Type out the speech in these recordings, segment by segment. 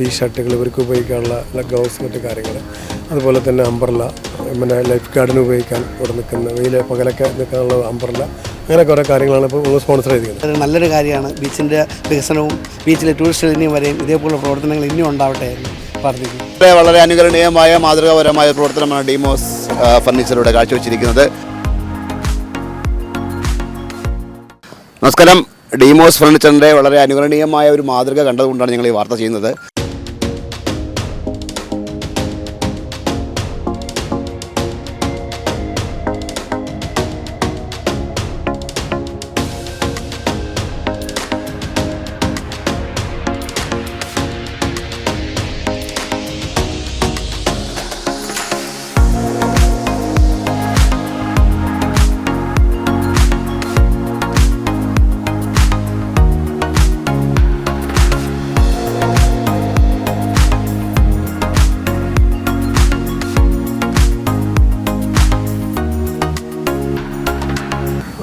Tea ഷർട്ടുകൾ ഇവർക്ക് ഉപയോഗിക്കാനുള്ള gloves മറ്റു കാര്യങ്ങൾ. അതുപോലെ തന്നെ അമ്പർല പിന്നെ ലൈഫ് ഗാർഡിന് ഉപയോഗിക്കാൻ ഇവിടെ നിൽക്കുന്ന വെയിൽ പകലൊക്കെ നിൽക്കാനുള്ള അമ്പർല അങ്ങനെ കുറേ കാര്യങ്ങളാണ് ഇപ്പോൾ നമ്മൾ സ്പോൺസർ ചെയ്തിരിക്കുന്നത്. അത് നല്ലൊരു കാര്യമാണ്. ബീച്ചിന്റെ വികസനവും ബീച്ചിലെ ടൂറിസ്റ്റ് ഇനിയും വരെയും ഇതേപോലുള്ള പ്രവർത്തനങ്ങൾ ഇനിയും ഉണ്ടാവട്ടെ എന്ന് പ്രാർത്ഥിക്കുന്നു. വളരെ അനുകരണീയമായ മാതൃകാപരമായ പ്രവർത്തനമാണ് ഡീമോസ് ഫർണിച്ചറിലൂടെ കാഴ്ചവെച്ചിരിക്കുന്നത്. നമസ്കാരം. ഡീമോസ് ഫർണിച്ചറിന്റെ വളരെ അനുകരണീയമായ ഒരു മാതൃക കണ്ടതുകൊണ്ടാണ് ഞങ്ങൾ ഈ വാർത്ത ചെയ്യുന്നത്.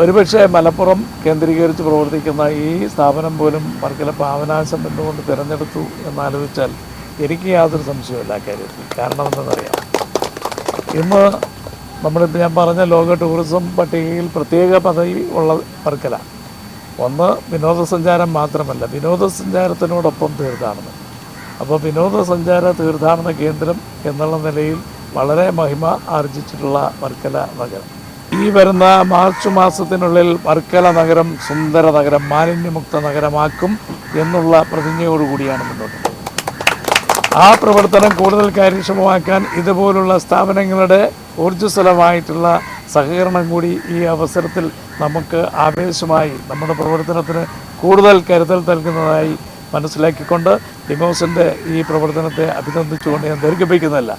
ഒരുപക്ഷെ മലപ്പുറം കേന്ദ്രീകരിച്ച് പ്രവർത്തിക്കുന്ന ഈ സ്ഥാപനം പോലും വർക്കല പാവനാശം എന്തുകൊണ്ട് തിരഞ്ഞെടുത്തു എന്നാലോചിച്ചാൽ എനിക്ക് യാതൊരു സംശയമില്ല കാര്യത്തിൽ. കാരണം എന്തെന്നറിയാം ഇന്ന് നമ്മളിപ്പോൾ ഞാൻ പറഞ്ഞ ലോക ടൂറിസം പട്ടികയിൽ പ്രത്യേക പദവി ഉള്ള വർക്കല. ഒന്ന് വിനോദസഞ്ചാരം മാത്രമല്ല വിനോദസഞ്ചാരത്തിനോടൊപ്പം തീർത്ഥാടനം. അപ്പോൾ വിനോദസഞ്ചാര തീർത്ഥാടന കേന്ദ്രം എന്നുള്ള നിലയിൽ വളരെ മഹിമ ആർജിച്ചിട്ടുള്ള വർക്കല നഗരം. ഈ വരുന്ന മാർച്ച് മാസത്തിനുള്ളിൽ വർക്കല നഗരം സുന്ദര നഗരം മാലിന്യമുക്ത നഗരമാക്കും എന്നുള്ള പ്രതിജ്ഞയോടുകൂടിയാണ് മുന്നോട്ട്. ആ പ്രവർത്തനം കൂടുതൽ കാര്യക്ഷമമാക്കാൻ ഇതുപോലുള്ള സ്ഥാപനങ്ങളുടെ ഊർജസ്വലമായിട്ടുള്ള സഹകരണം കൂടി ഈ അവസരത്തിൽ നമുക്ക് ആവേശമായി നമ്മുടെ പ്രവർത്തനത്തിന് കൂടുതൽ കരുതൽ നൽകുന്നതായി മനസ്സിലാക്കിക്കൊണ്ട് ഡിമോസിന്റെ ഈ പ്രവർത്തനത്തെ അഭിനന്ദിച്ചുകൊണ്ട് ഞാൻ ദീർഘിപ്പിക്കുന്നില്ല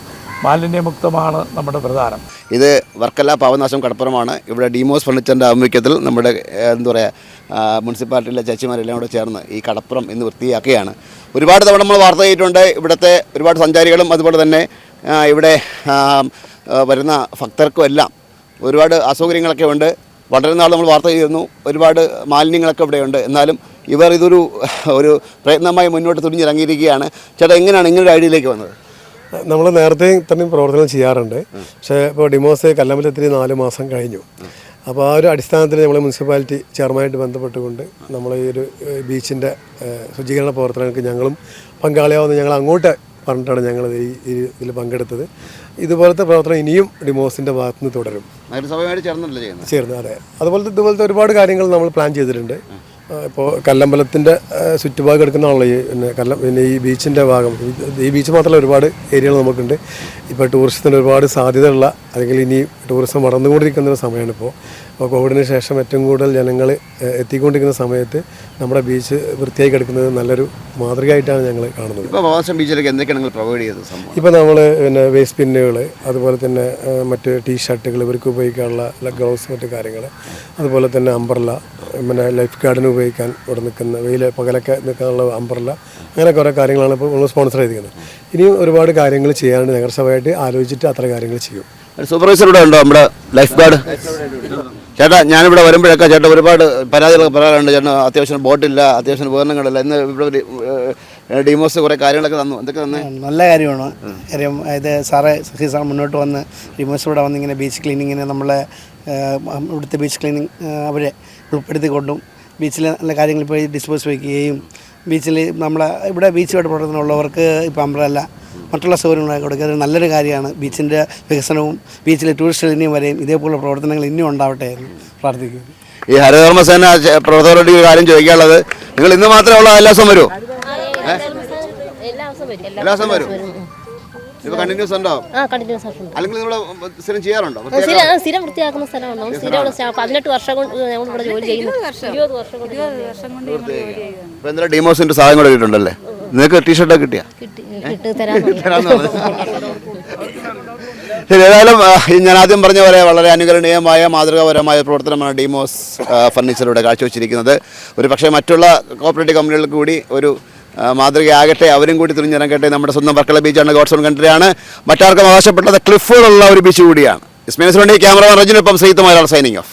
മാലിന്യമുക്തമാണ് നമ്മുടെ പ്രധാനം. ഇത് വർക്കല പാവനാശം കടപ്പുറമാണ്. ഇവിടെ ഡിമോസ് ഫർണിച്ചറിന്റെ ആഭിമുഖ്യത്തിൽ നമ്മുടെ എന്താ പറയുക മുനിസിപ്പാലിറ്റിയിലെ ചേച്ചിമാരെല്ലാം കൂടെ ചേർന്ന് ഈ കടപ്പുറം ഇന്ന് വൃത്തിയാക്കുകയാണ്. ഒരുപാട് തവണ നമ്മൾ വാർത്ത ചെയ്തിട്ടുണ്ട് ഇവിടുത്തെ ഒരുപാട് സഞ്ചാരികളും അതുപോലെ തന്നെ ഇവിടെ വരുന്ന ഭക്തർക്കും എല്ലാം ഒരുപാട് അസൗകര്യങ്ങളൊക്കെ ഉണ്ട്. വളരെ നാൾ നമ്മൾ വാർത്ത ചെയ്തിരുന്നു. ഒരുപാട് മാലിന്യങ്ങളൊക്കെ ഇവിടെയുണ്ട് എന്നാലും ഇവർ ഇതൊരു ഒരു പ്രയത്നമായി മുന്നോട്ട് തുടിഞ്ഞിറങ്ങിയിരിക്കുകയാണ് ചേട്ടാ എങ്ങനെയാണ് ഇങ്ങനൊരു ഐഡിയയിലേക്ക് വന്നത്? നമ്മൾ നേരത്തെ തന്നെ പ്രവർത്തനം ചെയ്യാറുണ്ട്. പക്ഷേ ഇപ്പോൾ ഡിമോസ് കല്ലമ്പലത്തിന് നാല് മാസം കഴിഞ്ഞു. അപ്പോൾ ആ ഒരു അടിസ്ഥാനത്തിൽ നമ്മൾ മുനിസിപ്പാലിറ്റി ചെയർമാനായിട്ട് ബന്ധപ്പെട്ടുകൊണ്ട് നമ്മൾ ഈ ഒരു ബീച്ചിന്റെ ശുചീകരണ പ്രവർത്തനങ്ങൾക്ക് ഞങ്ങളും പങ്കാളിയാവുന്ന ഞങ്ങൾ അങ്ങോട്ട് പറഞ്ഞിട്ടാണ് ഞങ്ങൾ ഈ ഇതിൽ പങ്കെടുത്തത്. ഇതുപോലത്തെ പ്രവർത്തനം ഇനിയും ഡിമോസിന്റെ ഭാഗത്തുനിന്ന് തുടരും. നഗരസഭയുമായിട്ട് ചേർന്നല്ലേ ചേർന്ന് അതെ. അതുപോലത്തെ ഇതുപോലത്തെ ഒരുപാട് കാര്യങ്ങൾ നമ്മൾ പ്ലാൻ ചെയ്തിട്ടുണ്ട്. ഇപ്പോൾ കല്ലമ്പലത്തിന്റെ ചുറ്റുഭാഗം എടുക്കുന്നതാണല്ലോ ഈ പിന്നെ കല്ലം പിന്നെ ഈ ബീച്ചിന്റെ ഭാഗം. ഈ ബീച്ച് മാത്രമല്ല ഒരുപാട് ഏരിയകൾ നമുക്കുണ്ട്. ഇപ്പോൾ ടൂറിസത്തിന് ഒരുപാട് സാധ്യതയുള്ള അല്ലെങ്കിൽ ഇനി ടൂറിസം വളർന്നുകൊണ്ടിരിക്കുന്ന ഒരു സമയമാണ് ഇപ്പോൾ അപ്പോൾ കോവിഡിന് ശേഷം ഏറ്റവും കൂടുതൽ ജനങ്ങൾ എത്തിക്കൊണ്ടിരിക്കുന്ന സമയത്ത് നമ്മുടെ ബീച്ച് വൃത്തിയായി കിടക്കുന്നത് നല്ലൊരു മാതൃകയായിട്ടാണ് ഞങ്ങൾ കാണുന്നത്. ഇപ്പോൾ പാവനാശം ബീച്ചിലേക്ക് എന്തൊക്കെയാണ് നിങ്ങൾ പ്രൊവൈഡ് ചെയ്തത് സംഭവം? ഇപ്പോൾ നമ്മൾ പിന്നെ വേസ്റ്റ് പിന്നുകൾ അതുപോലെ തന്നെ മറ്റ് ടീ ഷർട്ടുകൾ ഇവർക്ക് ഉപയോഗിക്കാനുള്ള ഗ്ലൗസ് മറ്റു കാര്യങ്ങൾ അതുപോലെ തന്നെ അമ്പർല പിന്നെ ലൈഫ് ഗാർഡിന് ഉപയോഗിക്കാൻ ഇവിടെ നിൽക്കുന്ന വെയിൽ പകലൊക്കെ നിൽക്കാനുള്ള അമ്പർല അങ്ങനെ കുറേ കാര്യങ്ങളാണ് ഇപ്പോൾ നമ്മൾ സ്പോൺസർ ചെയ്തിരിക്കുന്നത്. ഇനിയും ഒരുപാട് കാര്യങ്ങൾ ചെയ്യാനുണ്ട് നഗരസഭയായിട്ട് ആലോചിച്ചിട്ട് അത്ര കാര്യങ്ങൾ ചെയ്യും. ഒരു സൂപ്പർവൈസർ ഇവിടെ ഉണ്ടോ? നമ്മുടെ ലൈഫ് ഗാർഡ് ചേട്ടാ ഞാനിവിടെ വരുമ്പോഴൊക്കെ ചേട്ടൻ ഒരുപാട് പരാതികളൊക്കെ പറയാറുണ്ട്. ചേട്ടൻ അത്യാവശ്യം ബോട്ടില്ല അത്യാവശ്യം ഉപകരണങ്ങളില്ല. ഇന്ന് ഇവിടെ ഡിമോസ് കുറേ കാര്യങ്ങളൊക്കെ തന്നു. എന്തൊക്കെ തന്നെ? നല്ല കാര്യമാണ്. കാര്യം ഇത് സാറെ സഖി സാർ മുന്നോട്ട് വന്ന് ഡിമോസ് ഇവിടെ വന്ന് ഇങ്ങനെ ബീച്ച് ക്ലീനിങ്ങിന് നമ്മളെ ഇവിടുത്തെ ബീച്ച് ക്ലീനിങ് അവരെ ഉൾപ്പെടുത്തിക്കൊണ്ടും ബീച്ചിലെ നല്ല കാര്യങ്ങൾ ഇപ്പോൾ ഡിസ്പോസ് വയ്ക്കുകയും ബീച്ചിൽ നമ്മളെ ഇവിടെ ബീച്ചുമായിട്ട് പ്രവർത്തനമുള്ളവർക്ക് ഇപ്പം അമ്പ്രല്ല മറ്റുള്ള സൗകര്യങ്ങളൊക്കെ കൊടുക്കുക. അതൊരു നല്ലൊരു കാര്യമാണ്. ബീച്ചിന്റെ വികസനവും ബീച്ചിലെ ടൂറിസ്റ്റ് ഇനിയും വരെയും ഇതേപോലുള്ള പ്രവർത്തനങ്ങൾ ഇനിയും ഉണ്ടാവട്ടെ എന്ന് പ്രാർത്ഥിക്കുന്നു. ഈ ഹരിതകർമ്മസേന സേന പ്രവർത്തകരോട് ഈ കാര്യം ചോദിക്കാനുള്ളത്. നിങ്ങൾ ഇന്ന് മാത്രമേ ഉള്ള? എല്ലാ ദിവസം വരുമോ എല്ലാ ദിവസം വരും. കണ്ടിന്യൂസ് ഉണ്ടോ ആ കണ്ടിന്യൂസ് ആയിട്ടുണ്ട്. അല്ലെങ്കിൽ നിങ്ങൾ സ്ഥിരം ചെയ്യാറുണ്ടോ? ആ, സ്ഥിരം വൃത്തിയാക്കുന്ന സ്ഥലമാണ്? നമ്മൾ സ്ഥിരം ഇവിടെ പതിനെട്ട് വർഷം കൊണ്ട് ഞങ്ങൾ ഇവിടെ ജോലി ചെയ്യുന്നു. ഇരുപത് വർഷം കൊണ്ട് ഡിമോസിന്റെ സഹായം കൂടെ കിട്ടുന്നുണ്ടല്ലേ നിങ്ങൾക്ക് ടീഷർട്ടൊക്കെ കിട്ടിയാ? ശരി ഏതായാലും ഞാൻ ആദ്യം പറഞ്ഞ പോലെ വളരെ അനുകരണീയമായ മാതൃകാപരമായ പ്രവർത്തനമാണ് ഡിമോസ് ഫർണിച്ചറിലൂടെ കാഴ്ചവെച്ചിരിക്കുന്നത്. ഒരു പക്ഷേ മറ്റുള്ള കോപ്പറേറ്റീവ് കമ്പനികൾക്ക് കൂടി ഒരു മാതൃകയാകട്ടെ അവരും കൂടി തുനിഞ്ഞിറങ്ങട്ടെ നമ്മുടെ സ്വന്തം വർക്കല ബീച്ചാണ് ഗോഡ്സോൺ കൺട്രിയാണ് മറ്റാർക്കും അവകാശപ്പെട്ടത് ക്ലിഫുകളുള്ള ഒരു ബീച്ച് കൂടിയാണ്. ഇസ്മേസ് വേണ്ടി ക്യാമറമാൻ റജിനൊപ്പം സഹിതമായ സൈനിങ് ഓഫ്